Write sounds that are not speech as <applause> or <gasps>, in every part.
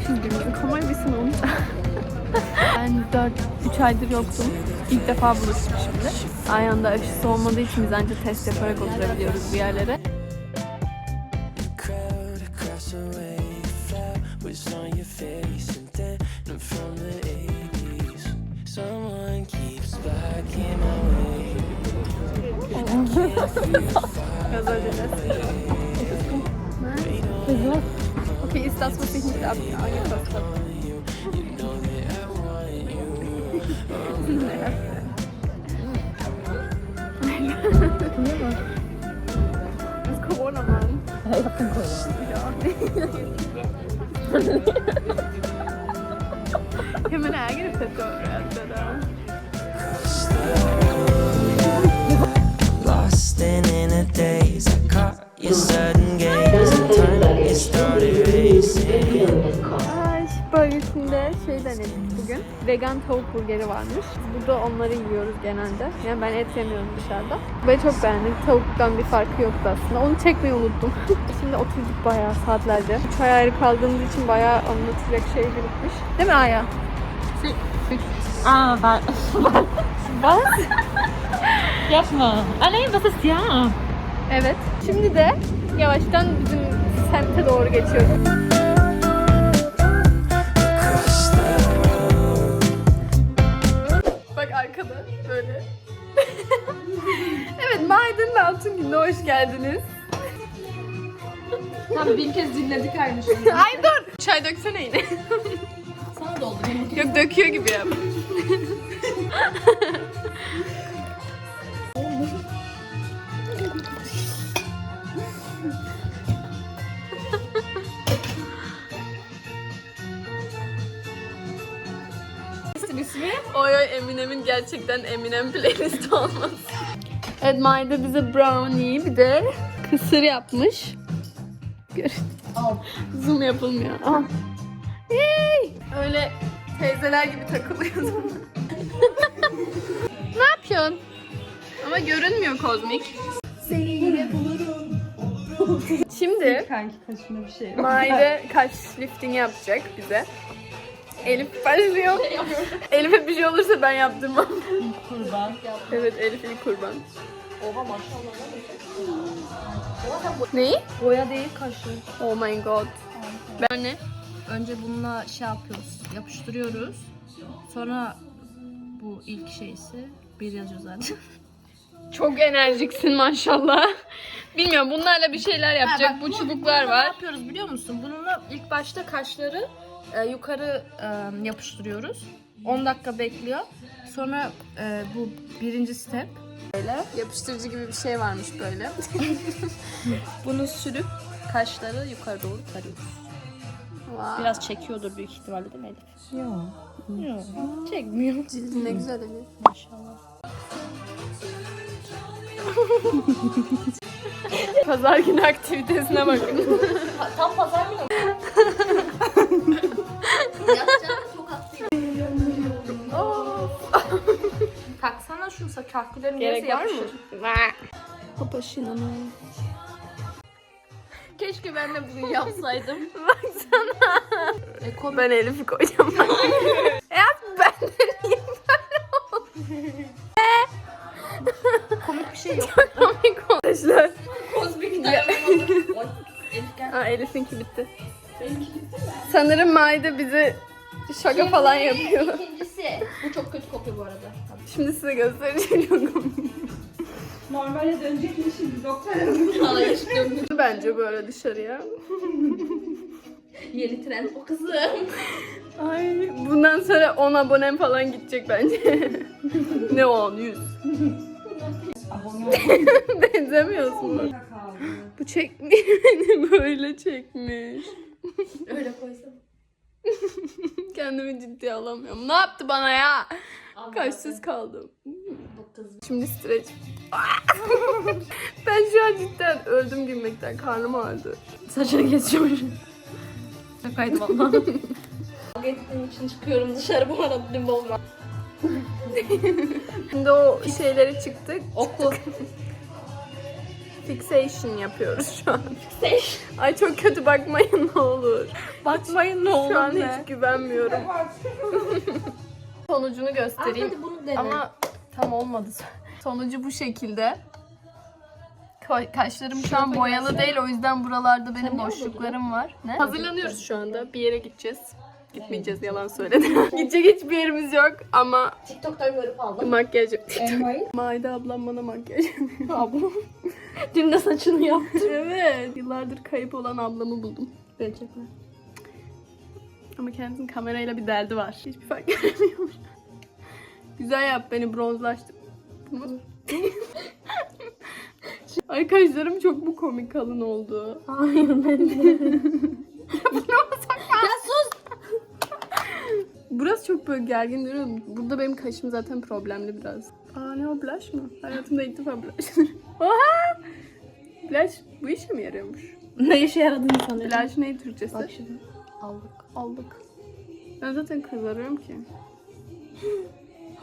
özlemişiz birbirimizi. Kamera bir sene olmuş. <laughs> ben 4 3 aydır yoktum. İlk defa buluştuk şimdi. Aynı anda aşısı olmadığı için biz ancak test yaparak oturabiliyoruz bir yerlere. across das, was ich nicht angepasst habe. Das ist Corona, Mann. Ich hab kein Corona. Ich auch nicht. Ich meine eigene Lost in inner days, I caught your sudden gaze and. Denedik bugün. Vegan tavuk burgeri varmış. Burada onları yiyoruz genelde. Yani ben et yemiyorum dışarıda. Ve çok beğendik. Tavuktan bir farkı yoktu aslında. Onu çekmeyi unuttum. <laughs> Şimdi oturduk bayağı saatlerce. Üç ay ayrı kaldığımız için bayağı anlatacak şey birikmiş. Değil mi Aya? Ah, wa Was? Yapma. Nein, was ist ja? Evet. Şimdi de yavaştan bizim semte doğru geçiyoruz. Böyle. <laughs> evet Maydın ve Altungül'e hoş geldiniz. Tamam bin kez dinledik aynı şeyi. <laughs> Ay dur. Çay döksene yine. Sana doldurayım. Yok döküyor gibi yap. <laughs> Eminem'in gerçekten Eminem playlist <laughs> olması. Evet Mayda bize brownie bir de kısır yapmış. Gör. Al. Zoom yapılmıyor. Al. Yay! Öyle teyzeler gibi takılıyoruz. <laughs> ne yapıyorsun? Ama görünmüyor kozmik. Şimdi Kanki kaşında bir şey Maide <laughs> kaş lifting yapacak bize. Elif başlıyor. Elif'e bir şey olursa ben yaptırmam. Kurban. Evet Elif ilk kurban. Oha maşallah. Neyi? Boya değil kaşı. Oh my god. Ben ne? Önce bununla şey yapıyoruz. Yapıştırıyoruz. Sonra bu ilk şeysi bir yazıyor zaten. <laughs> Çok enerjiksin maşallah. Bilmiyorum bunlarla bir şeyler yapacak. Ha, bak, bu bunu- çubuklar Ne var. yapıyoruz biliyor musun? Bununla ilk başta kaşları e, yukarı e, yapıştırıyoruz. 10 dakika bekliyor. Sonra e, bu birinci step. Yapıştırıcı gibi bir şey varmış böyle. <laughs> Bunu sürüp kaşları yukarı doğru tarıyoruz. Wow. Biraz çekiyordur büyük ihtimalle değil mi Elif? Yok. Yok. Çekmiyor. Cildin ne güzel Elif. Maşallah. <laughs> Pazar günü aktivitesine bakın. Tam pazar günü. Taksana şunu kahkülerin Gerek var mı? Papaşinanı. Keşke ben de bugün yapsaydım. <laughs> Baksana. E, komik. Ben Elif'i koyacağım. <laughs> ya ben de niye komik bir şey yok. komik olmuşlar? Kozmik de yapamadım. Oy, Elif gel. Ha Elif'inki bitti. Sanırım Mayda bize şaka falan yapıyor. İkincisi. Bu çok kötü kokuyor bu arada. Şimdi size göstereceğim çok komik. Normale dönecekmişim doktor. Hayır dönmüş. Bence böyle dışarıya. Yeni trend o kızım. Ay bundan sonra 10 abonem falan gidecek bence. ne 10 100. Benzemiyorsun bak. Bu çekmiş beni böyle çekmiş. Öyle koysam. <laughs> Kendimi ciddiye alamıyorum. Ne yaptı bana ya? Kaşsız kaldım. Şimdi streç. <laughs> ben şu an cidden öldüm gülmekten. Karnım ağrıdı. Saçını kesiyorum. Şakaydı valla. <laughs> Kavga ettiğim için çıkıyorum dışarı bu arada olma. Şimdi o şeyleri çıktık. Oku. Fixation yapıyoruz şu an. Ay çok kötü bakmayın ne olur. Bakmayın ne Şu an hiç güvenmiyorum. <laughs> Sonucunu göstereyim. bunu dene. Ama tam olmadı. <laughs> Sonucu bu şekilde. Ka- Kaşlarım şu an boyalı değil o yüzden buralarda benim boşluklarım var. Ne? Hazırlanıyoruz şu anda. Bir yere gideceğiz. Gitmeyeceğiz yalan söyledim. <laughs> Gidecek hiçbir yerimiz yok ama TikTok'tan görüp aldım. makyaj Elmayı. Maide ablam bana makyaj yapıyor. Ablam. <laughs> Dün de saçını yaptı. evet. Yıllardır kayıp olan ablamı buldum. Gerçekten. Ama kendisinin kamerayla bir derdi var. Hiçbir fark <laughs> göremiyorum. Güzel yap beni bronzlaştır. Bunu- Ay kaşlarım çok mu komik kalın oldu? Hayır ben de. Burası çok böyle gergin duruyor. Burada benim kaşım zaten problemli biraz. Aa ne o blush mı? Hayatımda ilk defa blush. <laughs> Oha! Blush bu işe mi yarıyormuş? ne işe yaradığını sanıyorum. Blush ne Türkçesi? Bak şimdi. Aldık. Aldık. Ben zaten kızarıyorum ki.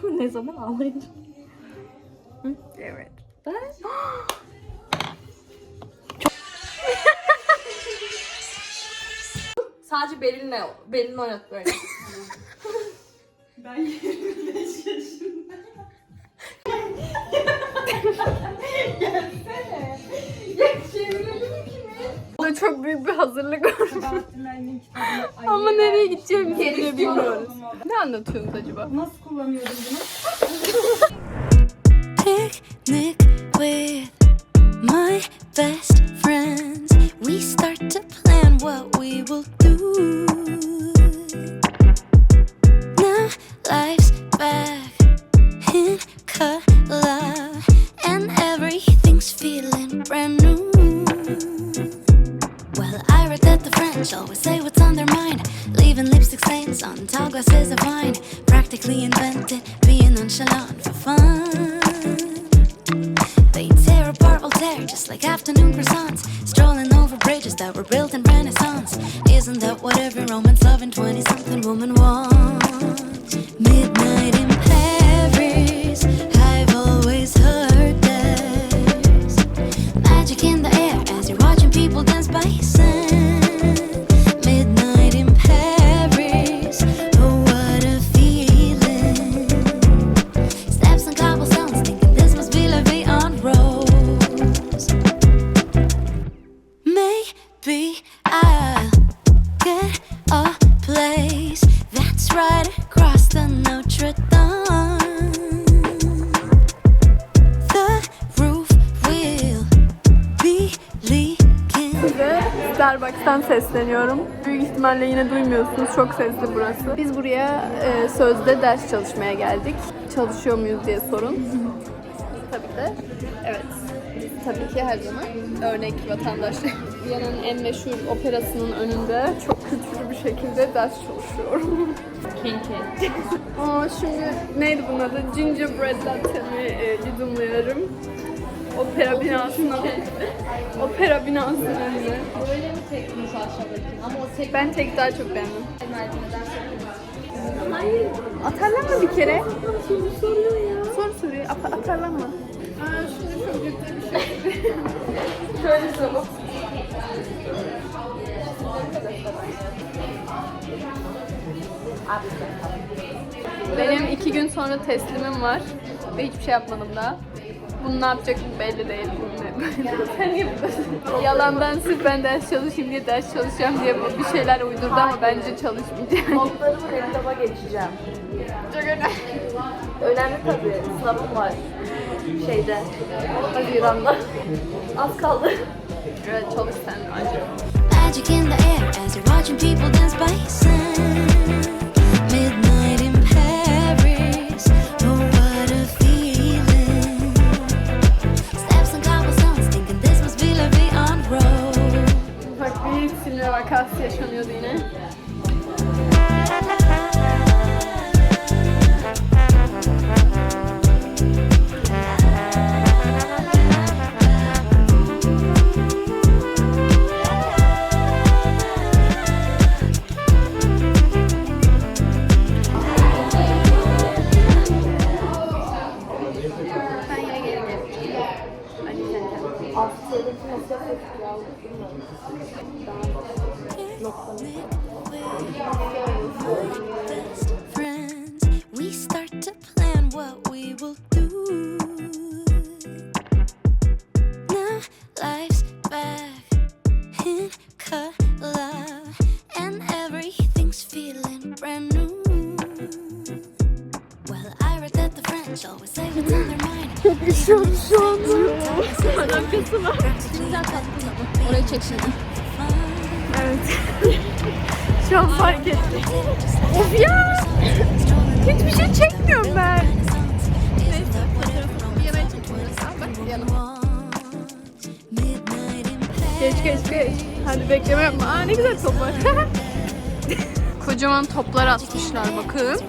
<laughs> ne zaman ağlayınca. Evet. <gasps> Sadece belinle, belini oynat böyle. <laughs> Ben 25 yaşındayım. Gelsene. Ya çevirelim kimi? Burada çok büyük bir hazırlık var. Sabahattin Ali'nin kitabını. Ay, Ama nereye gideceğimizi bile bilmiyoruz. Ne anlatıyorsunuz acaba? Nasıl kullanıyordum bunu? picnic with my best friends. We start to plan what we will do. Life's back in color, and everything's feeling brand new. Well, I read that the French always say what's on their mind, leaving lipstick stains on tall glasses of wine. Practically invented being nonchalant for fun. They tear apart Voltaire just like afternoon croissants, ihtimalle yine duymuyorsunuz. Çok sesli burası. Biz buraya e, sözde ders çalışmaya geldik. Çalışıyor muyuz diye sorun. Tabii de. Evet. Tabii ki her zaman örnek vatandaş. Viyana'nın en meşhur operasının önünde çok kültürlü bir şekilde ders çalışıyorum. Kinky. Aa şimdi neydi bunun adı? Gingerbread latte'mi e, yudumluyorum. Opera binasının Opera binasının önünde. Böyle mi tekmiş aşağıdaki? Ama o tek Ben tek daha çok beğendim. merdiveneden Atarlanma bir kere. Soru soruyor ya. Sor soruyu. At atarlanma. Aa şimdi çok kötü bir şey. Şöyle soru. Benim iki gün sonra teslimim var ve hiçbir şey yapmadım daha. Bunu ne yapacak belli değil. Sen niye buradasın? Yalandan sırf ben ders çalışayım diye ders çalışacağım diye bir şeyler uydurdu ama bence çalışmayacak. Notlarımı laptopa geçeceğim. Çok önemli. Önemli tabii. Sınavım var. Şeyde. Haziran'da. Az kaldı. Evet çalış sen. Magic in the air as you're watching people dance by sand. Silme vakası yaşanıyordu yine. Friends, we start to plan what we will do. Alakası var. Güzel tatlı ama. Orayı çek şimdi. Evet. şu an fark ettim. Of ya! Hiçbir şey çekmiyorum ben. Neyse fotoğrafını in Geç geç geç. Hadi bekleme yapma. Aa ne güzel toplar. Kocaman toplar atmışlar bakın.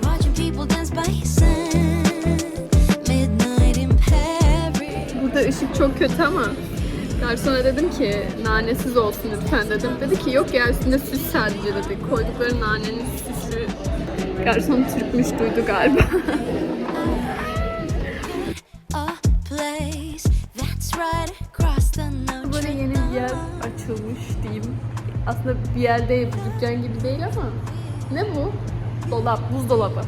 Burada ışık çok kötü ama garsona dedim ki nanesiz olsun lütfen dedim. Dedi ki yok ya üstünde süs sadece dedi. Koydukları nanenin süsü. <laughs> Garson Türkmüş duydu galiba. Böyle yeni bir yer açılmış diyeyim. Aslında bir yer değil, bu dükkan gibi değil ama ne bu? Dolap, buzdolabı.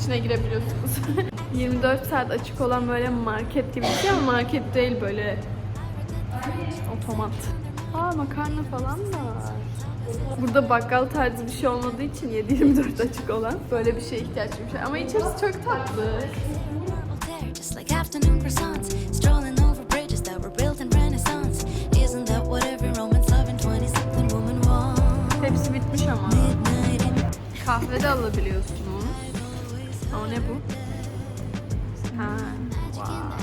İçine girebiliyorsunuz. <laughs> 24 saat açık olan böyle market gibi bir şey ama market değil böyle otomat. Aa makarna falan da var. Burada bakkal tarzı bir şey olmadığı için 7-24 açık olan böyle bir şeye ihtiyaç duymuş. Ama içerisi çok tatlı. tear, just like afternoon croissants. Strolling over bridges that were built in Renaissance. Isn't that what every Roman's loving 20 something woman wants? Hepsi bitmiş ama. Kahve de alabiliyorsunuz. Ama ne bu? Ha, wow.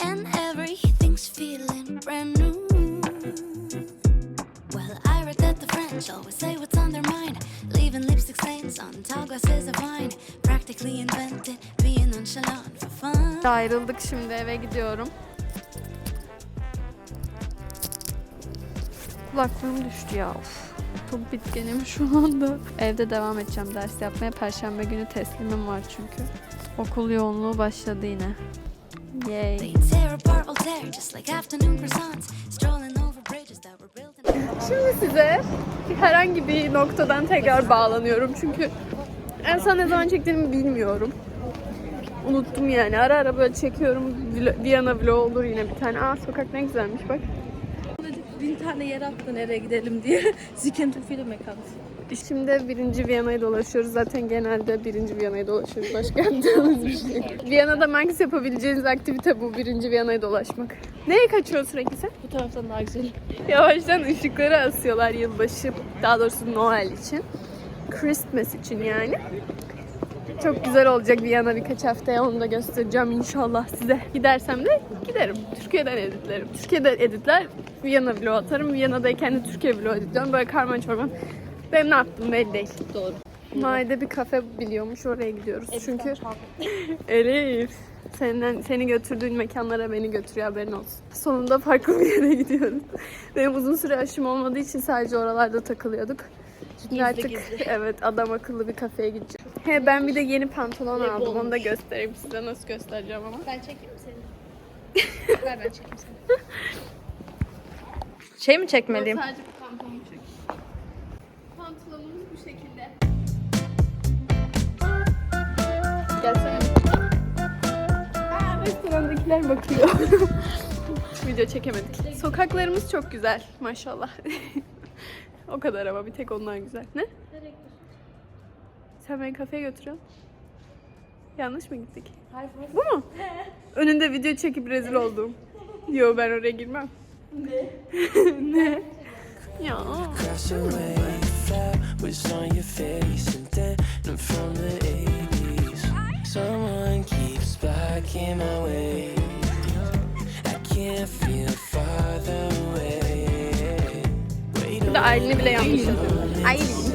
And everything's feeling brand new. Well, I read that the French always say what's on their mind. Leaving lipstick stains on tall glasses of wine. Practically invented being nonchalant for fun. Ayrıldık şimdi eve gidiyorum. Kulaklığım düştü ya. Of. Çok bitkinim şu anda. Evde devam edeceğim ders yapmaya. Perşembe günü teslimim var çünkü. Okul yoğunluğu başladı yine. Yay. Şimdi size herhangi bir noktadan tekrar bağlanıyorum çünkü en son ne zaman çektiğimi bilmiyorum. Unuttum yani. Ara ara böyle çekiyorum. Viyana vlog olur yine bir tane. Aa sokak ne güzelmiş bak. Tane yer attı nereye gidelim diye. Zikentin film mekanı. Şimdi birinci Viyana'yı dolaşıyoruz. Zaten genelde birinci Viyana'yı dolaşıyoruz. Başka yaptığımız bir şey. Viyana'da max yapabileceğiniz aktivite bu. Birinci Viyana'yı dolaşmak. Neye kaçıyorsun sürekli sen? Bu taraftan daha güzel. Yavaştan ışıkları asıyorlar yılbaşı. Daha doğrusu Noel için. Christmas için yani. Çok güzel olacak Viyana birkaç haftaya onu da göstereceğim inşallah size. Gidersem de giderim. Türkiye'den editlerim. Türkiye'de editler Viyana vlog atarım. Viyana'dayken de Türkiye vlog editliyorum. Böyle karman çorman. Benim ne yaptığım belli değil. Doğru. Maide bir kafe biliyormuş oraya gidiyoruz. Çünkü <laughs> Elif senden seni götürdüğün mekanlara beni götürüyor haberin olsun. Sonunda farklı bir yere <laughs> gidiyoruz. Benim uzun süre aşım olmadığı için sadece oralarda takılıyorduk. Şimdi artık <laughs> evet adam akıllı bir kafeye gideceğim. He ben bir de yeni pantolon aldım. Onu da göstereyim size nasıl göstereceğim ama. Ben çekeyim mi seni? <laughs> Ver ben çekeyim seni. Şey mi çekmeliyim? Sadece bir pantolon çek. Pantolonumuz bu şekilde. Gelsene. Aa, restorandakiler bakıyor. <laughs> Video çekemedik. Sokaklarımız çok güzel maşallah. <laughs> o kadar ama bir tek ondan güzel. Ne? Sen beni kafeye götürüyorsun. Yanlış mı gittik? Hayır, Bu mu? Önünde video çekip rezil oldum. <laughs> Yo ben oraya girmem. Ne? <laughs> ne? Ya. Crash away, flat was on your face, and then I'm from the 80s. Someone keeps blocking my way. I can't feel farther away. Wait Burada Aylin'i bile yanlış. Aylin.